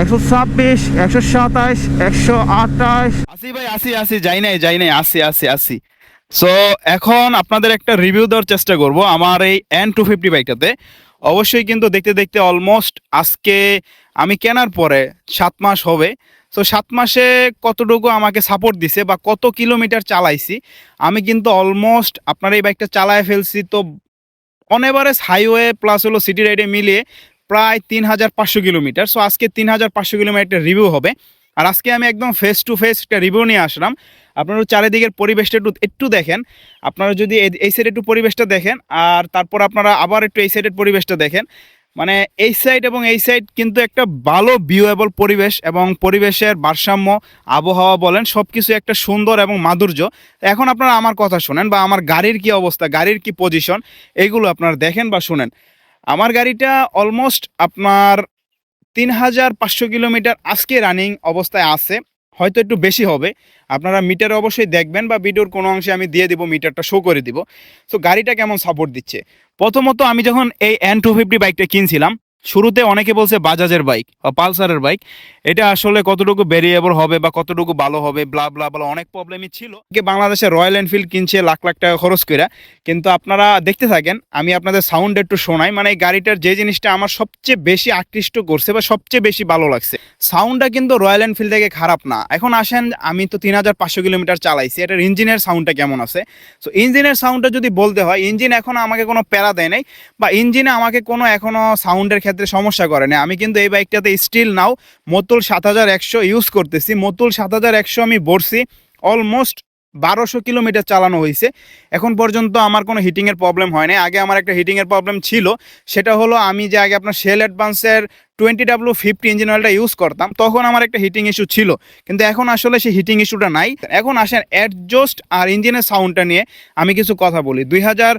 একশো ছাব্বিশ, একশো সাতাশ একশো আঠাশ আসি ভাই, আসি আসি, যাই নাই যাই নাই, আসি আসি আসি। সো এখন আপনাদের একটা রিভিউ দেওয়ার চেষ্টা করব আমার এই এন টু ফিফটি বাইকটাতে। অবশ্যই কিন্তু দেখতে দেখতে অলমোস্ট আজকে আমি কেনার পরে সাত মাস হবে। তো সাত মাসে কতটুকু আমাকে সাপোর্ট দিছে বা কত কিলোমিটার চালাইছি, আমি কিন্তু অলমোস্ট আপনার এই বাইকটা চালায় ফেলছি তো অনএভারেজ হাইওয়ে প্লাস হলো সিটি রাইডে মিলিয়ে প্রায় তিন হাজার পাঁচশো কিলোমিটার। সো আজকে তিন হাজার পাঁচশো কিলোমিটার রিভিউ হবে। আর আজকে আমি একদম ফেস টু ফেস একটা রিভিউ নিয়ে আসলাম। আপনারা চারিদিকের পরিবেশটা একটু একটু দেখেন। আপনারা যদি এই- সাইডে একটু পরিবেশটা দেখেন, আর তারপর আপনারা আবার একটু এই সাইডের পরিবেশটা দেখেন। মানে এই সাইড এবং এই সাইড কিন্তু একটা ভালো ভিউয়েবল পরিবেশ এবং পরিবেশের ভারসাম্য, আবহাওয়া বলেন সব কিছু একটা সুন্দর এবং মাধুর্য। এখন আপনারা আমার কথা শোনেন বা আমার গাড়ির কি অবস্থা, গাড়ির কি পজিশন এগুলো আপনারা দেখেন বা শুনেন। আমার গাড়িটা অলমোস্ট আপনার তিন হাজার পাঁচশো কিলোমিটার আজকে রানিং অবস্থায় আছে, হয়তো একটু বেশি হবে। আপনারা মিটার অবশ্যই দেখবেন বা ভিডিওর কোনো অংশে আমি দিয়ে দিব মিটারটা শো করে দিব। সো গাড়িটা কেমন সাপোর্ট দিচ্ছে? প্রথমত আমি যখন এই এন টু ফিফটি বাইকটা কিনছিলাম শুরুতে অনেকে বলছে বাজাজের বাইক বা পালসারের বাইক। এটা আসলে কতটুকু ভেরিয়েবল হবে বা কতটুকু ভালো হবে ব্লা ব্লা ব্লা অনেক প্রবলেমই ছিল। বাংলাদেশে রয়্যাল এনফিল্ড কিনছে লাখ লাখ টাকা খরচ করে কিন্তু আপনারা দেখতে থাকেন, আমি আপনাদের সাউন্ড একটু শোনাই। মানে এই গাড়িটার যে জিনিসটা আমার সবচেয়ে বেশি আকৃষ্ট করছে বা সবচেয়ে বেশি ভালো লাগছে। সাউন্ডটা কিন্তু রয়্যাল এনফিল্ড থেকে খারাপ না। এখন আসেন, আমি তো তিন হাজার পাঁচশো কিলোমিটার চালাইছি। এটার ইঞ্জিনের সাউন্ডটা কেমন আছে? সো ইঞ্জিনের সাউন্ডটা যদি বলতে হয়, ইঞ্জিন এখন আমাকে কোনো প্যারা দেয় নাই বা ইঞ্জিনে আমাকে কোনো এখনও সাউন্ডের ক্ষেত্রে সমস্যা করে না। আমি কিন্তু এই বাইকটাতে স্টিল নাও মতুল সাত হাজার একশো ইউজ করতেছি। মতুল সাত হাজার একশো আমি বসছি অলমোস্ট বারোশো কিলোমিটার চালানো হয়েছে। এখন পর্যন্ত আমার কোনো হিটিংয়ের প্রবলেম হয় না আগে আমার একটা হিটিংয়ের প্রবলেম ছিল। সেটা হলো আমি যে আগে আপনার শেল অ্যাডভান্সের টোয়েন্টি ডাব্লু ফিফটি ইঞ্জিন অয়েলটা ইউজ করতাম, তখন আমার একটা হিটিং ইস্যু ছিল। কিন্তু এখন আসলে সেই হিটিং ইস্যুটা নাই। এখন আসেন অ্যাডজাস্ট আর ইঞ্জিনের সাউন্ডটা নিয়ে আমি কিছু কথা বলি। দুই হাজার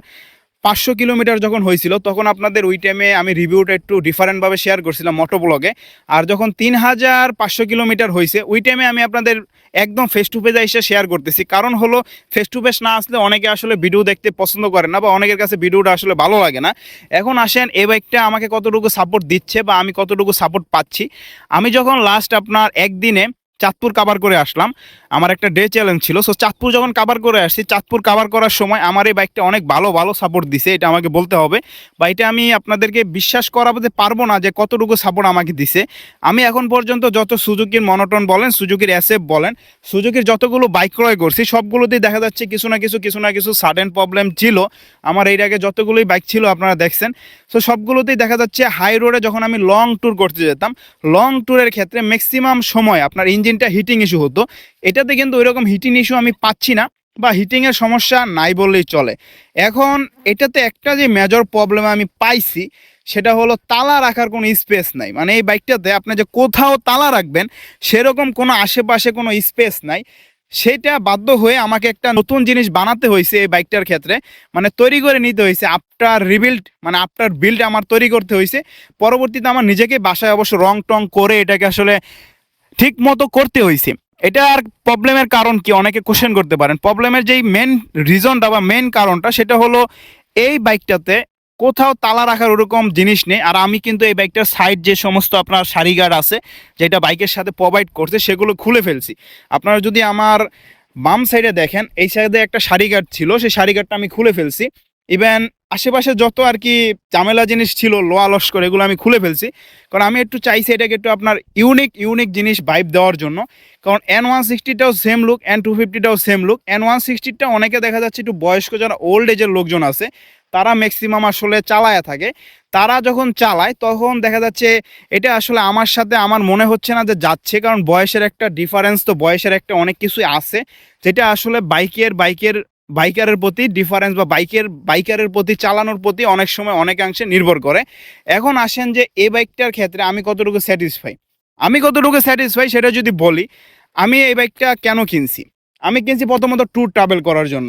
পাঁচশো কিলোমিটার যখন হয়েছিল, তখন আপনাদের ওই টাইমে আমি রিভিউটা একটু ডিফারেন্টভাবে শেয়ার করছিলাম মোটো ব্লগে আর যখন তিন হাজার পাঁচশো কিলোমিটার হয়েছে, ওই টাইমে আমি আপনাদের একদম ফেস টু ফেস এসে শেয়ার করতেছি। কারণ হলো ফেস টু ফেস না আসলে অনেকে আসলে ভিডিও দেখতে পছন্দ করে না বা অনেকের কাছে ভিডিওটা আসলে ভালো লাগে না। এখন আসেন, এই বাইকটা আমাকে কতটুকু সাপোর্ট দিচ্ছে বা আমি কতটুকু সাপোর্ট পাচ্ছি। আমি যখন লাস্ট আপনার একদিনে চাঁদপুর কাভার করে আসলাম। আমার একটা ডে চ্যালেঞ্জ ছিল। সো চাঁদপুর যখন কাভার করে আসছি, চাঁদপুর কাবার করার সময় আমার এই বাইকটা অনেক ভালো ভালো সাপোর্ট দিছে। এটা আমাকে বলতে হবে। বা এটা আমি আপনাদেরকে বিশ্বাস করাতে পারব না যে, কতটুকু সাপোর্ট আমাকে দিছে। আমি এখন পর্যন্ত যত সুজুকির মনোটন বলেন, সুজুকির অ্যাসেপ বলেন, সুজুকির যতগুলো বাইক ক্রয় করছি, সবগুলোতেই দেখা যাচ্ছে কিছু না কিছু কিছু না কিছু সাডেন প্রবলেম ছিল। আমার এর আগে যতগুলোই বাইক ছিল, আপনারা দেখছেন। সো সবগুলোতেই দেখা যাচ্ছে হাই রোডে যখন আমি লং ট্যুর করতে যেতাম লং ট্যুরের ক্ষেত্রে ম্যাক্সিমাম সময় আপনার ইঞ্জিনটা হিটিং ইস্যু হতো। এটাতে কিন্তু ওইরকম হিটিং ইস্যু আমি পাচ্ছি না বা হিটিংয়ের সমস্যা নাই বললেই চলে। এখন এটাতে একটা যে মেজর প্রবলেম আমি পাইছি, সেটা হলো তালা রাখার কোনো স্পেস নাই। মানে এই বাইকটাতে আপনি যে কোথাও তালা রাখবেন, সেরকম কোনো আশেপাশে কোনো স্পেস নাই। সেটা বাধ্য হয়ে আমাকে একটা নতুন জিনিস বানাতে হয়েছে এই বাইকটার ক্ষেত্রে। মানে তৈরি করে নিতে হয়েছে। আফটার রিবিল্ড মানে আফটার বিল্ড আমার তৈরি করতে হয়েছে। পরবর্তীতে আমার নিজেকে বাসায় অবশ্য রং টং করে এটাকে আসলে ঠিক মতো করতে হয়েছে এটার প্রবলেমের কারণ কি? অনেকে কোশ্চেন করতে পারেন। প্রবলেমের যেই মেন রিজনটা বা মেন কারণটা, সেটা হলো এই বাইকটাতে কোথাও তালা রাখার ওরকম জিনিস নেই। আর আমি কিন্তু এই বাইকটার সাইড যে সমস্ত আপনার সারি গার্ড আছে, যেটা বাইকের সাথে প্রোভাইড করছে, সেগুলো খুলে ফেলছি। আপনারা যদি আমার বাম সাইডে দেখেন, এই সাইডে একটা সারি গার্ড ছিল, সেই সারি গার্ডটা আমি খুলে ফেলছি। ইভেন আশেপাশে যত আর কি ঝামেলা জিনিস ছিল, লোয়া লস্কর, এগুলো আমি খুলে ফেলছি। কারণ আমি একটু চাইছি এটাকে একটু আপনার ইউনিক ইউনিক জিনিস ভাইব দেওয়ার জন্য। কারণ এন ওয়ান সিক্সটিটাও সেম লুক এন টু ফিফটিটাও সেম লুক এন ওয়ান সিক্সটিটা অনেকে দেখা যাচ্ছে একটু বয়স্ক যারা ওল্ড এজের লোকজন আছে, তারা ম্যাক্সিমাম আসলে চালায়া থাকে। তারা যখন চালায়, তখন দেখা যাচ্ছে এটা আসলে আমার সাথে আমার মনে হচ্ছে না যে যাচ্ছে, কারণ বয়সের একটা ডিফারেন্স তো বয়সের একটা অনেক কিছুই আছে। যেটা আসলে বাইকের বাইকের বাইকারের প্রতি ডিফারেন্স বা বাইকের, বাইকারের প্রতি, চালানোর প্রতি অনেক সময় অনেকাংশে নির্ভর করে। এখন আসেন যে, এই বাইকটার ক্ষেত্রে আমি কতটুকু স্যাটিসফাই আমি কতটুকু স্যাটিসফাই সেটা যদি বলি, আমি এই বাইকটা কেন কিনছি? আমি কিনছি প্রথমত ট্যুর ট্রাভেল করার জন্য।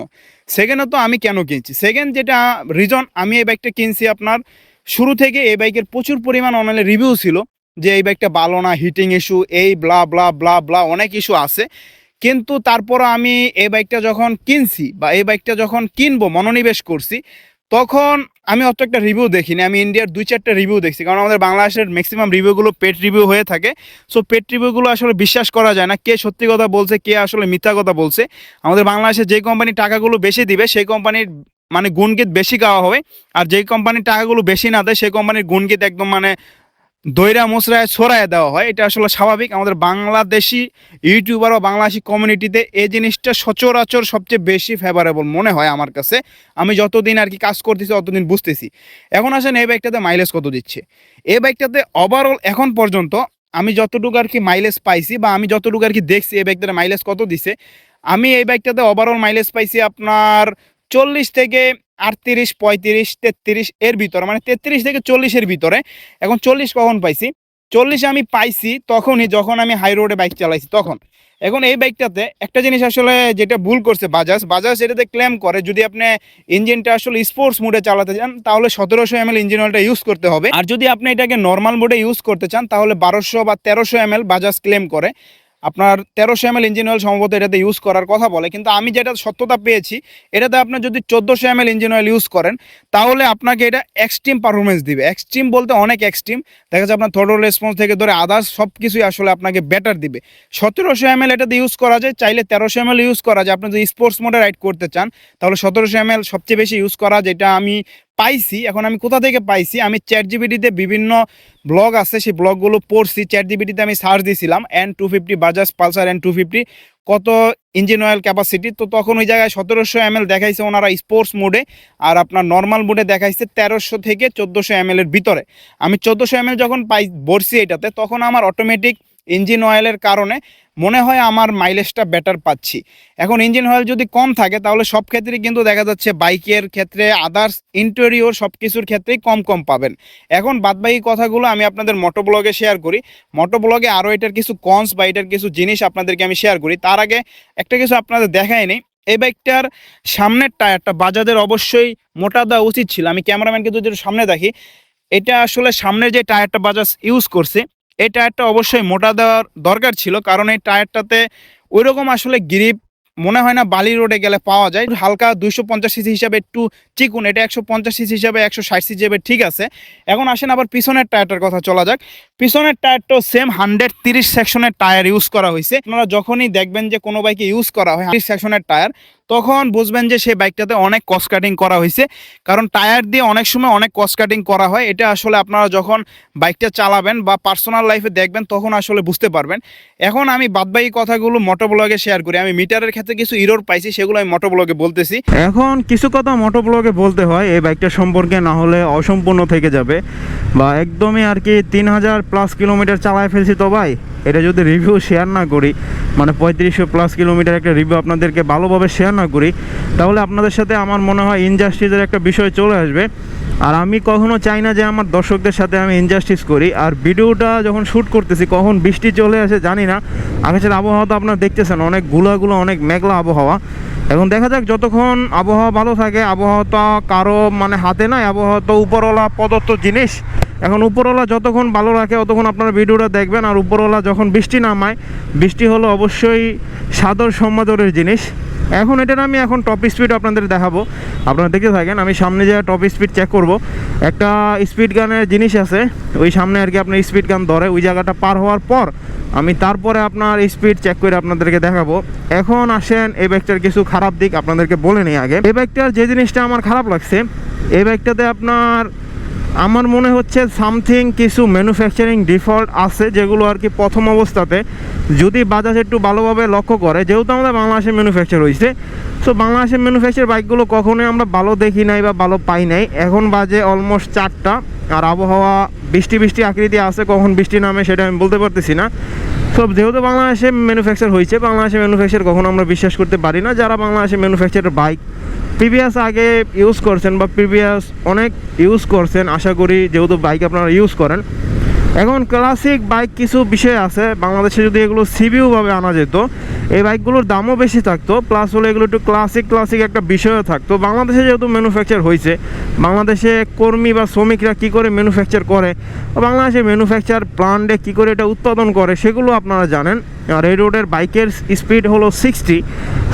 সেকেন্ডত আমি কেন কিনছি? সেকেন্ড যেটা রিজন আমি এই বাইকটা কিনছি আপনার, শুরু থেকে এই বাইকের প্রচুর পরিমাণ অনলাইনে রিভিউ ছিল যে, এই বাইকটা ভালো না হিটিং ইস্যু এই ব্লা ব্লা ব্লা ব্লা অনেক ইস্যু আছে। কিন্তু তারপর আমি এই বাইকটা যখন কিনছি বা এই বাইকটা যখন কিনবো, মনোনিবেশ করছি, তখন আমি অত একটা রিভিউ দেখিনি। আমি ইন্ডিয়ার দুই চারটা রিভিউ দেখছি। কারণ আমাদের বাংলাদেশের ম্যাক্সিমাম রিভিউগুলো পেট রিভিউ হয়ে থাকে। সো পেট রিভিউগুলো আসলে বিশ্বাস করা যায় না কে সত্যি কথা বলছে, কে আসলে মিথ্যা কথা বলছে। আমাদের বাংলাদেশে যে কোম্পানি টাকাগুলো বেশি দিবে, সেই কোম্পানির মানে গুণগীত বেশি গাওয়া হবে। আর যেই কোম্পানির টাকাগুলো বেশি না দেয়, সেই কোম্পানির গুণগীত একদম মানে দৈরা মোসরায় ছড়ায় দেওয়া হয়, এটা আসলে স্বাভাবিক। আমাদের বাংলাদেশি ইউটিউবার ও বাংলাদেশি কমিউনিটিতে এই জিনিসটা সচরাচর সবচেয়ে বেশি ফেভারেবল মনে হয় আমার কাছে। আমি যতদিন আর কি কাজ করতেছি, ততদিন বুঝতেছি। এখন আসেন এই বাইকটাতে মাইলেজ কত দিচ্ছে? এই বাইকটাতে ওভারঅল এখন পর্যন্ত আমি যতটুকু আর কি মাইলেজ পাইছি বা আমি যতটুকু আর কি দেখছি, এই বাইকটাতে মাইলেজ কত দিছে, আমি এই বাইকটাতে ওভারঅল মাইলেজ পাইছি আপনার চল্লিশ থেকে আটত্রিশ, পঁয়ত্রিশ, তেত্রিশ এর ভিতরে মানে তেত্রিশ থেকে চল্লিশের ভিতরে। এখন চল্লিশ কখন পাইছি? চল্লিশ আমি পাইছি তখনই যখন আমি হাই রোডে বাইক চালাইছি, তখন। এখন এই বাইকটাতে একটা জিনিস আসলে যেটা ভুল করছে বাজাজ বাজাজ এটাতে ক্লেম করে, যদি আপনি ইঞ্জিনটা আসলে স্পোর্টস মোডে চালাতে চান, তাহলে সতেরোশো এম এল ইঞ্জিন অয়েলটা ইউজ করতে হবে। আর যদি আপনি এটাকে নর্মাল মোডে ইউজ করতে চান, তাহলে বারোশো বা তেরোশো এম এল বাজাজ ক্লেম করে। আপনার তেরোশো এম এল ইঞ্জিন অয়েল সম্ভবত এটাতে ইউজ করার কথা বলে, কিন্তু আমি যেটা সত্যতা পেয়েছি, এটাতে আপনার যদি চোদ্দোশো M L engine oil use করেন, তাহলে আপনাকে এটা এক্সট্রিম পারফরমেন্স দিবে। এক্সট্রিম বলতে অনেক এক্সট্রিম দেখা যাচ্ছে আপনার থ্রোটল রেসপন্স থেকে ধরে আদার্স সব কিছুই আসলে আপনাকে বেটার দিবে। সতেরোশো এম এল এটাতে ইউজ করা যায়, চাইলে তেরোশো এম এল ইউজ করা যায়। আপনি যদি স্পোর্টস মোডে রাইড করতে চান, তাহলে সতেরোশো এম এল সবচেয়ে বেশি ইউজ করা, যেটা আমি পাইছি, এখন আমি কোথা থেকে পাইছি, আমি চ্যাট জিবিটিতে বিভিন্ন ব্লগ আছে, সেই ব্লগগুলো পড়ছি চ্যাট জিবিটিতে আমি সার্চ দিয়েছিলাম N two fifty Bajaj Pulsar N two fifty কত ইঞ্জিন অয়েল ক্যাপাসিটি তো তখন ওই জায়গায় সতেরোশো এম দেখাইছে ওনারা স্পোর্টস মোডে আর আপনার নর্মাল মোডে দেখাইছে তেরোশো থেকে চোদ্দোশো এম এর ভিতরে। আমি চোদ্দোশো এম যখন পাই, বসছি এটাতে, তখন আমার অটোমেটিক ইঞ্জিন অয়েলের কারণে মনে হয় আমার মাইলেজটা বেটার পাচ্ছি। এখন ইঞ্জিন অয়েল যদি কম থাকে, তাহলে সব ক্ষেত্রেই কিন্তু দেখা যাচ্ছে বাইকের ক্ষেত্রে আদার্স ইন্টেরিয়র সব কিছুর ক্ষেত্রেই কম কম পাবেন। এখন বাদবাকি কথাগুলো আমি আপনাদের মোটো ব্লগে শেয়ার করি। মোটো ব্লগে আরও এটার কিছু কনস বা এটার কিছু জিনিস আপনাদেরকে আমি শেয়ার করি। তার আগে একটা কিছু আপনাদের দেখাই নেই। এই বাইকটার সামনের টায়ারটা বাজাজের অবশ্যই মোটা দেওয়া উচিত ছিল। আমি ক্যামেরাম্যানকে যদি সামনে দেখি, এটা আসলে সামনের যে টায়ারটা বাজাজ ইউজ করছে এই টায়ারটা অবশ্যই মোটা দেওয়ার দরকার ছিল, কারণ এই টায়ারটাতে ওইরকম আসলে গ্রিপ মনে হয় না বালি রোডে গেলে পাওয়া যায়। হালকা দুইশো পঞ্চাশ সিসি হিসাবে একটু চিকুন, এটা একশো পঞ্চাশ সিসি হিসাবে একশো ষাট সিসি হিসাবে ঠিক আছে। এখন আসেন আবার পিছনের টায়ারটার কথা চলা যাক। পিছনের টায়ারটাও সেম হান্ড্রেড তিরিশ সেকশনের টায়ার ইউজ করা হয়েছে। আপনারা যখনই দেখবেন যে কোনো বাইকে ইউজ করা হয় সেকশনের টায়ার তখন বুঝবেন যে সেই বাইকটাতে অনেক কস্ট কাটিং করা হয়েছে। কারণ টায়ার দিয়ে অনেক সময় অনেক কস্ট কাটিং করা হয়। এটা আসলে আপনারা যখন বাইকটা চালাবেন বা পার্সোনাল লাইফে দেখবেন, তখন আসলে বুঝতে পারবেন। এখন আমি বাদবাকি কথাগুলো মোটো ব্লগে শেয়ার করি। আমি মিটারের ক্ষেত্রে কিছু ইরোর পাইছি, সেগুলো আমি মোটো ব্লগে বলতেছি। এখন কিছু কথা মোটো ব্লগে বলতে হয়। এই বাইকটা সম্পর্কে না হলে অসম্পূর্ণ থেকে যাবে। বা একদমই আর কি তিন হাজার প্লাস কিলোমিটার চালায় ফেলছি তো ভাই। এটা যদি রিভিউ শেয়ার না করি মানে পঁয়ত্রিশশো প্লাস কিলোমিটার একটা রিভিউ আপনাদেরকে ভালোভাবে শেয়ার না করি, তাহলে আপনাদের সাথে আমার মনে হয় ইনজাস্টিসের একটা বিষয় চলে আসবে। আর আমি কখনো চাই না যে আমার দর্শকদের সাথে আমি ইনজাস্টিস করি। আর ভিডিওটা যখন শ্যুট করতেছি, কখন বৃষ্টি চলে আসে জানি না। আকাশের আবহাওয়া তো আপনারা দেখতেছেন, অনেক গুলাগুলো, অনেক মেঘলা আবহাওয়া। এখন দেখা যাক যতক্ষণ আবহাওয়া ভালো থাকে, আবহাওয়া তো কারও মানে হাতে নাই, আবহাওয়া তো উপরওয়ালা প্রদত্ত জিনিস। এখন উপরওয়ালা যতক্ষণ ভালো রাখে ততক্ষণ আপনারা ভিডিওটা দেখবেন। আর উপরওয়ালা যখন বৃষ্টি নামায়, বৃষ্টি হলো অবশ্যই সাদর সম্মাদরের জিনিস। এখন এটার আমি এখন টপ স্পিড আপনাদের দেখাবো। আপনারা দেখতে থাকেন, আমি সামনে যে টপ স্পিড চেক করব, একটা স্পিড গানের জিনিস আছে, ওই সামনে আর কি আপনার স্পিড গান ধরে, ওই জায়গাটা পার হওয়ার পর আমি তারপরে আপনার স্পিড চেক করে আপনাদেরকে দেখাবো। এখন আসেন, এই বাইকটার কিছু খারাপ দিক আপনাদেরকে বলে নিই আগে। এই বাইকটার যে জিনিসটা আমার খারাপ লাগছে, এই বাইকটাতে আপনার আমার মনে হচ্ছে সামথিং কিছু ম্যানুফ্যাকচারিং ডিফল্ট আছে যেগুলো আর কি প্রথম অবস্থাতে যদি বাজাজ একটু ভালোভাবে লক্ষ্য করে, যেহেতু আমাদের বাংলাদেশে ম্যানুফ্যাকচার হয়েছে সো বাংলাদেশের ম্যানুফ্যাকচার বাইকগুলো কখনোই আমরা ভালো দেখি নাই বা ভালো পাই নাই। এখন বাজে অলমোস্ট চারটা, আর আবহাওয়া বৃষ্টি বৃষ্টি আকৃতি আছে, কখন বৃষ্টি নামে সেটা আমি বলতে পারতেছি না। সব যেহেতু বাংলাদেশে ম্যানুফ্যাকচার হয়েছে, বাংলাদেশে ম্যানুফ্যাকচার কখনো আমরা বিশ্বাস করতে পারি না। যারা বাংলাদেশে ম্যানুফ্যাকচার বাইক প্রিভিয়াস আগে ইউজ করছেন বা প্রিভিয়াস অনেক ইউজ করছেন, আশা করি যেহেতু বাইক আপনারা ইউজ করেন এখন ক্লাসিক বাইক কিছু বিষয় আছে। বাংলাদেশে যদি এগুলো সিবিউভাবে আনা যেত, এই বাইকগুলোর দামও বেশি থাকতো প্লাস হলে এগুলো একটু ক্লাসিক ক্লাসিক একটা বিষয়ও থাকতো। বাংলাদেশে যেহেতু ম্যানুফ্যাকচার হয়েছে, বাংলাদেশে কর্মী বা শ্রমিকরা কি করে ম্যানুফ্যাকচার করে? বাংলাদেশে ম্যানুফ্যাকচার প্লান্টে কি করে এটা উৎপাদন করে, সেগুলো আপনারা জানেন। আর এই রোডের বাইকের স্পিড হলো সিক্সটি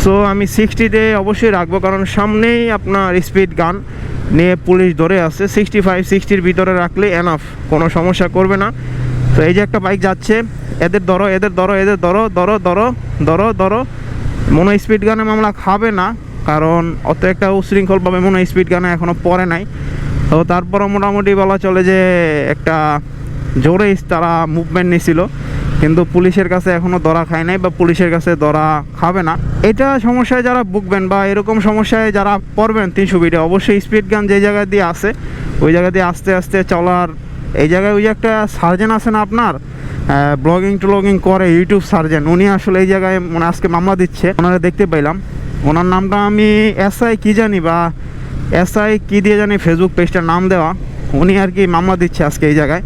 সো আমি সিক্সটিতে অবশ্যই রাখব, কারণ সামনেই আপনার স্পিড গান নিয়ে পুলিশ ধরে আছে। সিক্সটি ফাইভ সিক্সটির ভিতরে রাখলে এনাফ কোনো সমস্যা করবে না। তো এই যে একটা বাইক যাচ্ছে, এদের ধরো এদের ধরো এদের ধরো ধরো ধরো ধরো ধরো, মনে স্পিড গানে মামলা খাবে না, কারণ অত একটা উশৃঙ্খলভাবে মনে স্পিড গানে এখনও পড়ে নাই। তো তারপরও মোটামুটি বলা চলে যে একটা জোরেই তারা মুভমেন্ট নিছিল। কিন্তু পুলিশের কাছে এখনও ধরা খায় নাই বা পুলিশের কাছে ধরা খাবে না। এটা সমস্যায় যারা ভুগবেন বা এরকম সমস্যায় যারা পড়বেন তিনশো বিটে অবশ্যই স্পিড গান যে জায়গা দিয়ে আসে, ওই জায়গা দিয়ে আস্তে আস্তে চলার, এই জায়গায় ওই একটা সার্জেন আছে না আপনার ব্লগিং টুলগিং করে ইউটিউব সার্জেন উনি আসলে এই জায়গায় মানে আজকে মামলা দিচ্ছে, ওনারা দেখতে পাইলাম। ওনার নামটা আমি এসআই কি জানি বা এসআই কি দিয়ে জানি ফেসবুক পেজটার নাম দেওয়া, উনি আর কি মামলা দিচ্ছে আজকে এই জায়গায়।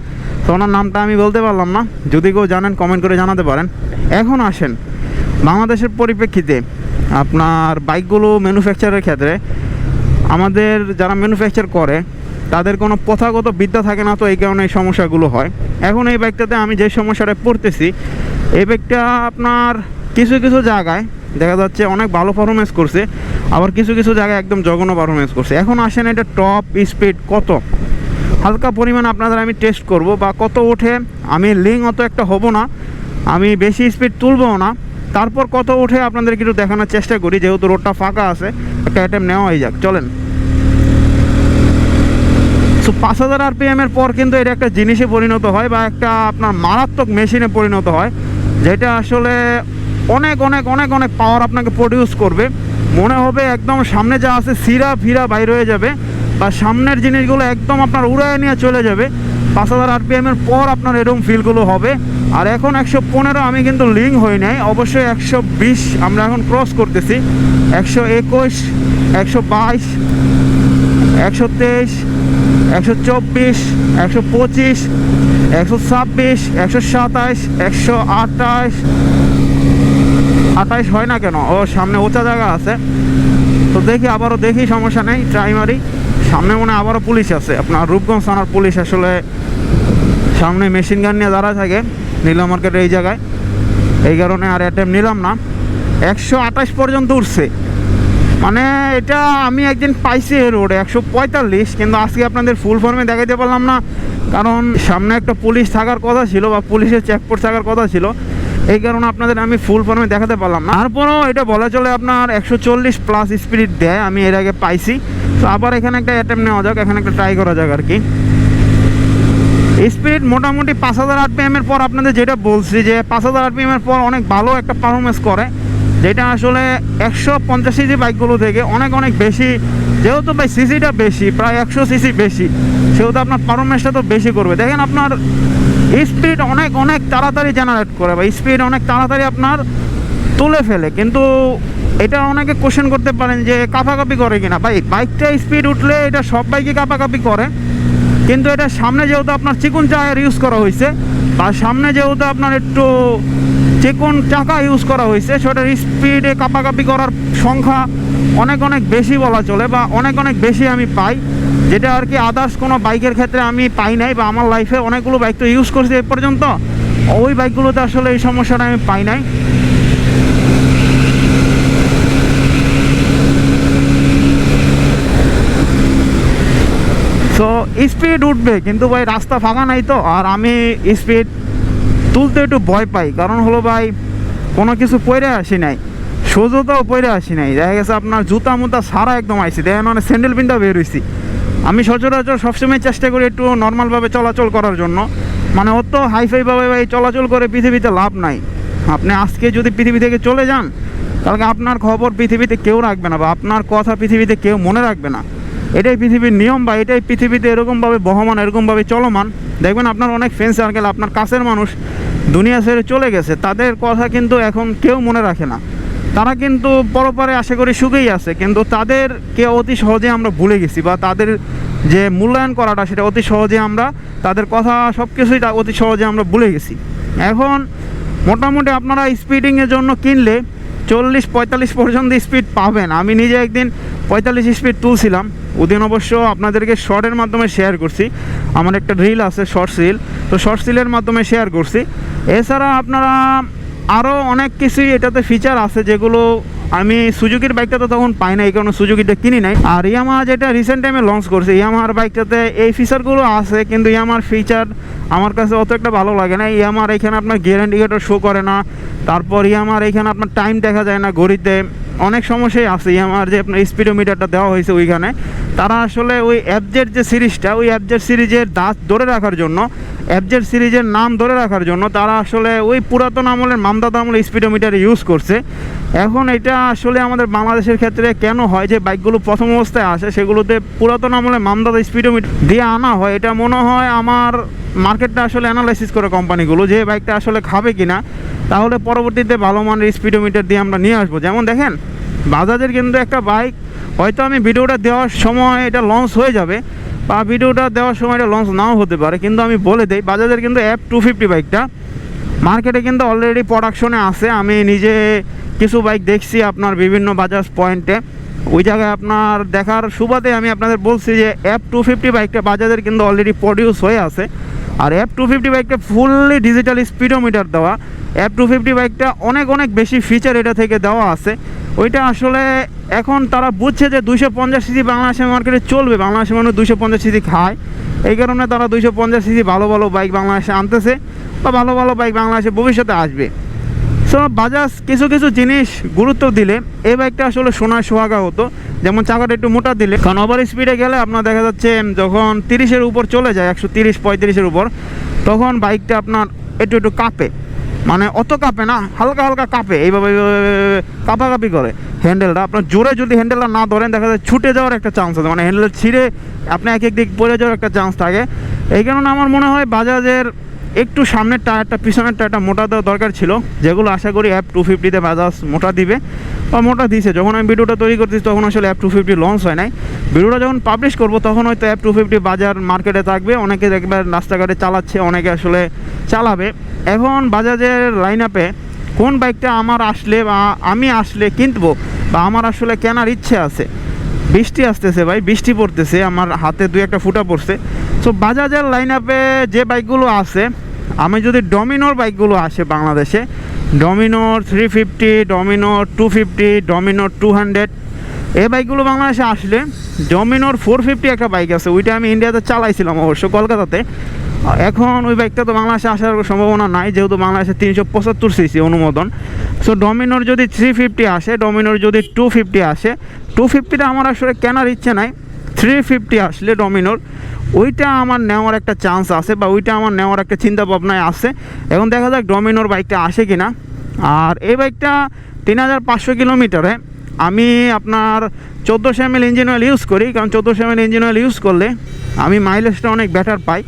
তো ওনার নামটা আমি বলতে পারলাম না। যদি কেউ জানেন কমেন্ট করে জানাতে পারেন। এখন আসেন বাংলাদেশের পরিপ্রেক্ষিতে আপনার বাইকগুলো ম্যানুফ্যাকচারের ক্ষেত্রে। আমাদের যারা ম্যানুফ্যাকচার করে, তাদের কোনো প্রথাগত বিদ্যা থাকে না তো, এই কারণে এই সমস্যাগুলো হয়। এখন এই বাইকটাতে আমি যে সমস্যাটায় পড়তেছি, এই বাইকটা আপনার কিছু কিছু জায়গায় দেখা যাচ্ছে অনেক ভালো পারফরমেন্স করছে, আবার কিছু কিছু জায়গায় একদম জঘন্য পারফরমেন্স করছে। এখন আসেন এটা টপ স্পিড কত? হালকা পরিমাণ আপনাদের আমি টেস্ট করব বা কত ওঠে, আমি লিঙ্ক অত একটা হব না, আমি বেশি স্পিড তুলবো না। তারপর কত ওঠে আপনাদের একটু দেখানোর চেষ্টা করি, যেহেতু রোডটা ফাঁকা আছে, একটা আইটেম নেওয়া হয়ে যাক, চলেন। সো পাঁচ হাজার আরপিএম এর পর কিন্তু এটা একটা জিনিসে পরিণত হয় বা একটা আপনার মারাত্মক মেশিনে পরিণত হয়, যেটা আসলে অনেক অনেক অনেক অনেক পাওয়ার আপনাকে প্রডিউস করবে। মনে হবে একদম সামনে যা আছে সিরা ফিরা বাইর হয়ে যাবে। বা সামনের জিনিসগুলো একদম আপনার উড়ায় নিয়ে চলে যাবে। পাঁচ হাজার আরপিএম এর পর আপনার এরকম ফিলগুলো হবে। আর এখন একশো পনেরো আমি কিন্তু লিঙ্ক হই নাই, অবশ্যই একশো বিশ আমরা এখন ক্রস করতেছি। একশো একুশ, একশো বাইশ, একশো তেইশ, একশো চব্বিশ, একশো পঁচিশ, একশো ছাব্বিশ, একশো সাতাশ একশো আঠাশ আঠাশ হয় না কেন? ও সামনে উঁচা জায়গা আছে। তো দেখি, আবারও দেখি, সমস্যা নেই ট্রাই মারি সামনে মনে আবারও পুলিশ আছে। আপনার রূপগঞ্জ থানার পুলিশ আসলে সামনে মেশিন গান নিয়ে দাঁড়ায় থাকে, নীলা মার্কেটের এই জায়গায়। এই কারণে আর অ্যাটেম্প নিলাম না। একশো আঠাশ পর্যন্ত উঠছে। মানে এটা আমি একদিন পাইছি এই রোডে একশো পঁয়তাল্লিশ, কিন্তু আজকে আপনাদের ফুল ফর্মে দেখাইতে পারলাম না। কারণ সামনে একটা পুলিশ থাকার কথা ছিল বা পুলিশের চেকপোস্ট থাকার কথা ছিল। এই কারণে আপনাদের আমি ফুল ফর্মে দেখাতে পারলাম না। তারপরও এটা বলা চলে আপনার একশো চল্লিশ প্লাস স্পিড দেয়, আমি এর আগে পাইছি। তো আবার এখানে একটা অ্যাটেম্প নেওয়া যাক, এখানে একটা ট্রাই করা যাক আর কি। স্পিড মোটামুটি পাঁচ হাজার আরপিএম এর পর আপনাদের যেটা বলছি যে পাঁচ হাজার আরপিএম এর পর অনেক ভালো একটা পারফরমেন্স করে, যেটা আসলে একশো পঞ্চাশ সিসি বাইকগুলো থেকে অনেক অনেক বেশি, যেহেতু ভাই সিসিটা বেশি, প্রায় একশো সিসি বেশি, সেহেতু আপনার পারফরমেন্সটা তো বেশি করবে। দেখেন আপনার স্পিড অনেক অনেক তাড়াতাড়ি জেনারেট করে বা স্পিড অনেক তাড়াতাড়ি আপনার তুলে ফেলে, কিন্তু এটা অনেকে কোশ্চেন করতে পারেন যে কাপাকাপি করে কিনা। ভাই বাইকটা স্পিড উঠলে এটা সব বাইকে কাপাকাপি করে। কিন্তু এটা সামনে যেহেতু আপনার চিকন টায়ার ইউজ করা হয়েছে, বা সামনে যেহেতু আপনার একটু চিকন চাকা ইউজ করা হয়েছে, সেটার স্পিডে কাপাকাপি করার সংখ্যা অনেক অনেক বেশি বলা চলে, বা অনেক অনেক বেশি আমি পাই, যেটা আর কি আদার্স কোনো বাইকের ক্ষেত্রে আমি পাই নাই, বা আমার লাইফে অনেকগুলো বাইক তো ইউজ করছি এ পর্যন্ত। ওই বাইকগুলোতে আসলে এই সমস্যাটা আমি পাই নাই। সো স্পিড উঠবে, কিন্তু ভাই রাস্তা ফাঁকা নাই তো। আর আমি স্পিড তুলতে একটু ভয় পাই। কারণ হলো ভাই, কোনো কিছু পরে আসি নাই। সোজোটাও পরে আসি নাই। দেখা গেছে আপনার জুতা মুতা সারা একদম আইসি দেখেন মানে স্যান্ডেল পিনটা বের হইছি। আমি সচরাচর সবসময় চেষ্টা করি একটু নর্মালভাবে চলাচল করার জন্য। মানে অত হাইফাইভাবে ভাই চলাচল করে পৃথিবীতে লাভ নাই। আপনি আজকে যদি পৃথিবী থেকে চলে যান, তাহলে আপনার খবর পৃথিবীতে কেউ রাখবে না বা আপনার কথা পৃথিবীতে কেউ মনে রাখবে না। এটাই পৃথিবীর নিয়ম বা এটাই পৃথিবীতে এরকমভাবে বহমান, এরকমভাবে চলমান। দেখবেন আপনার অনেক ফ্রেন্ড সার্কেল আপনার কাছের মানুষ দুনিয়া ছেড়ে চলে গেছে। তাদের কথা কিন্তু এখন কেউ মনে রাখে না। তারা কিন্তু পরপরে আশা করি সুখেই আছে, কিন্তু তাদেরকে অতি সহজে আমরা ভুলে গেছি বা তাদের যে মূল্যায়ন করাটা সেটা অতি সহজে আমরা, তাদের কথা সব কিছুই অতি সহজে আমরা ভুলে গেছি। এখন মোটামুটি আপনারা স্পিডিংয়ের জন্য কিনলে চল্লিশ পঁয়তাল্লিশ পর্যন্ত স্পিড পাবেন। আমি নিজে একদিন পঁয়তাল্লিশ স্পিড তুলছিলাম। ওদিন অবশ্য আপনাদেরকে শর্টের মাধ্যমে শেয়ার করছি। আমার একটা রিল আছে শর্ট রিল তো শর্ট সিলের মাধ্যমে শেয়ার করছি। এছাড়া আপনারা আরও অনেক কিছুই এটাতে ফিচার আছে যেগুলো আমি সুজুকির বাইকটা তো তখন পাই না এই কারণে সুজুকিটা কিনি নাই। আর ইয়ামাহা যেটা রিসেন্ট টাইমে লঞ্চ করছে, ইয়ামাহার বাইকটাতে এই ফিচারগুলো আছে, কিন্তু ইয়ামার ফিচার আমার কাছে অত একটা ভালো লাগে না। ইয়ামার এখানে আপনার গিয়ার ইন্ডিকেটর শো করে না, তারপর ইয়ামার এখানে আপনার টাইম দেখা যায় না ঘড়িতে। অনেক সমস্যাই আছে ইয়ামার যে আপনার স্পিডোমিটারটা দেওয়া হয়েছে ওইখানে। তারা আসলে ওই অ্যাপজের যে সিরিজটা, ওই অ্যাপজের সিরিজের দাঁত ধরে রাখার জন্য অ্যাপজের সিরিজের নাম ধরে রাখার জন্য তারা আসলে ওই পুরাতন আমলের, মামদাদা আমলের স্পিডোমিটার ইউজ করছে। এখন এটা আসলে আমাদের বাংলাদেশের ক্ষেত্রে কেন হয় যে বাইকগুলো প্রথম অবস্থায় আসে, সেগুলোতে পুরাতন আমলে মামদাদা স্পিডোমিটার দিয়ে আনা হয়, এটা মনে হয় আমার মার্কেটটা আসলে অ্যানালাইসিস করে কোম্পানিগুলো যে বাইকটা আসলে খাবে কিনা। তাহলে পরবর্তীতে ভালো মানের স্পিডোমিটার দিয়ে আমরা নিয়ে আসব। যেমন দেখেন বাজাজের কিন্তু একটা বাইক হয়তো আমি ভিডিওটা দেওয়ার সময় এটা লঞ্চ হয়ে যাবে বা ভিডিওটা দেওয়ার সময় এটা লঞ্চ নাও হতে পারে, কিন্তু আমি বলে দিই, বাজাজের কিন্তু অ্যাপ টু ফিফটি বাইকটা মার্কেটে কিন্তু অলরেডি প্রোডাকশনে আছে, আমি নিজে কিছু বাইক দেখছি আপনার বিভিন্ন বাজাজ পয়েন্টে ওই জায়গায় আপনার দেখার সুবাদে আমি আপনাদের বলছি যে অ্যাপ টু ফিফটি বাইকটা বাজাজের কিন্তু অলরেডি প্রডিউস হয়ে আছে। আর অ্যাপ টু ফিফটি বাইকটা ফুললি ডিজিটাল স্পিডোমিটার দেওয়া। অ্যাপ টু ফিফটি বাইকটা অনেক অনেক বেশি ফিচার এটা থেকে দেওয়া আছে। ওইটা আসলে এখন তারা বুঝছে যে দুইশো পঞ্চাশ সিসি বাংলাদেশের মার্কেটে চলবে। বাংলাদেশের মানুষ দুইশো পঞ্চাশ সিসি খায়। এই কারণে তারা দুইশো পঞ্চাশ সিসি ভালো ভালো বাইক বাংলাদেশে আনতেছে বা ভালো ভালো বাইক বাংলাদেশে ভবিষ্যতে আসবে। সো বাজাজ কিছু কিছু জিনিস গুরুত্ব দিলে। এই বাইকটা আসলে সোনায় সোহাগা হতো। যেমন চাকাটা একটু মোটা দিলে। কারণ ওভার স্পিডে গেলে আপনার দেখা যাচ্ছে যখন তিরিশের উপর চলে যায়, একশো তিরিশ, পঁয়ত্রিশের উপর, তখন বাইকটা আপনার একটু একটু কাঁপে। মানে অত কাঁপে না, হালকা হালকা কাঁপে। এইভাবে কাঁপাকাঁপি করে হ্যান্ডেলটা আপনার জোরে যদি হ্যান্ডেলটা না ধরেন, দেখা যায় ছুটে যাওয়ার একটা চান্স আছে। মানে হ্যান্ডেল ছিঁড়ে আপনি এক এক দিক পড়ে যাওয়ার একটা চান্স থাকে। এই কারণে আমার মনে হয় বাজাজের একটু সামনের টায়ারটা, পিছনের টায়ারটা মোটা দেওয়া দরকার ছিল। যেগুলো আশা করি অ্যাপ টু ফিফটিতে বাজাজ মোটা দিবে বা মোটা দিছে। যখন আমি ভিডিওটা তৈরি করতেছি, তখন আসলে অ্যাপ টু ফিফটি লঞ্চ হয় নাই। ভিডিওটা যখন পাবলিশ করব, তখন হয়তো অ্যাপ টু ফিফটি বাজার মার্কেটে থাকবে। অনেকে একবার রাস্তাঘাটে চালাচ্ছে, অনেকে আসলে চালাবে। এখন বাজাজের লাইন আপে কোন বাইকটা আমার আসলে বা আমি আসলে কিনবো বা আমার আসলে কেনার ইচ্ছে আছে? বৃষ্টি আসতেছে ভাই, বৃষ্টি পড়তেছে। আমার হাতে দুই একটা ফুটা পড়ছে। সো বাজাজের লাইন আপে যে বাইকগুলো আছে, আমি যদি ডমিনোর বাইকগুলো আসে বাংলাদেশে Dominar three fifty Dominar two fifty Dominar two hundred এই বাইকগুলো বাংলাদেশে আসলে ডমিনোর ফোর ফিফটি একটা বাইক আছে, ওইটা আমি ইন্ডিয়াতে চালাইছিলাম অবশ্য, কলকাতাতে। এখন ওই বাইকটা তো বাংলাদেশে আসার সম্ভাবনা নাই, যেহেতু বাংলাদেশে তিনশো পঁচাত্তর সিসি অনুমোদন। সো ডমিনোর যদি থ্রি ফিফটি আসে ডমিনোর যদি টু ফিফটি আসে টু ফিফটিটা আমার আসলে কেনার ইচ্ছে নাই থ্রি ফিফটি আসলে ডমিনোর ওইটা আমার নেওয়ার একটা চান্স আছে বা ওইটা আমার নেওয়ার একটা চিন্তা ভাবনায় আছে। এখন দেখা যাক ডমিনোর বাইকটা আসে কি না আর এই বাইকটা তিন হাজার পাঁচশো কিলোমিটারে আমি আপনার চোদ্দোশো M L engine oil use করি, কারণ চোদ্দোশো M L engine oil use করলে আমি মাইলেজটা অনেক বেটার পাই।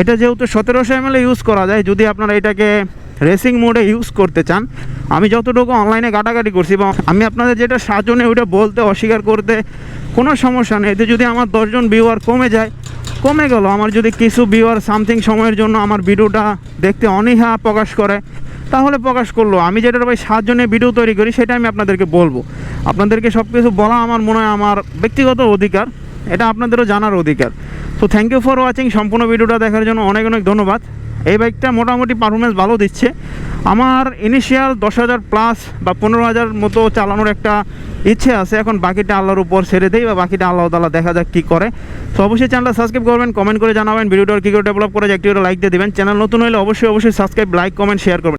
এটা যেহেতু সতেরোশো এম ইউজ করা যায়, যদি আপনারা এটাকে রেসিং মোডে ইউজ করতে চান, আমি যতটুকু অনলাইনে ঘাটাঘাটি করছি বা আমি আপনাদের যেটা সাজনে ওইটা বলতে, অস্বীকার করতে কোনো সমস্যা নেই। এতে যদি আমার দশজন ভিউয়ার কমে যায় কমে গেল। আমার যদি কিছু ভিউয়ার সামথিং সময়ের জন্য আমার ভিডিওটা দেখতে অনীহা প্রকাশ করে, তাহলে প্রকাশ করল। আমি যেটা ভাই সাতজনে ভিডিও তৈরি করি, সেটা আমি আপনাদেরকে বলব। আপনাদেরকে সব কিছু বলা আমার মনে হয় আমার ব্যক্তিগত অধিকার, এটা আপনাদেরও জানার অধিকার। তো থ্যাংক ইউ ফর ওয়াচিং সম্পূর্ণ ভিডিওটা দেখার জন্য অনেক অনেক ধন্যবাদ। এই বাইকটা মোটামুটি পারফরমেন্স ভালো দিচ্ছে। আমার ইনিশিয়াল দশ হাজার প্লাস বা পনেরো হাজার মতো চালানোর একটা ইচ্ছে আছে। এখন বাকিটা আল্লাহর উপর ছেড়ে দেই বা বাকিটা আল্লাহ তালা দেখা যাক কী করে। তো অবশ্যই চ্যানেলটা সাবস্ক্রাইব করবেন কমেন্ট করে জানাবেন। ভিডিওটা কী করে ডেভেলপ করে একটি লাইক দিয়ে দেবেন। চ্যানেল নতুন হলে অবশ্যই অবশ্যই সাবস্ক্রাইব লাইক কমেন্ট শেয়ার করবেন।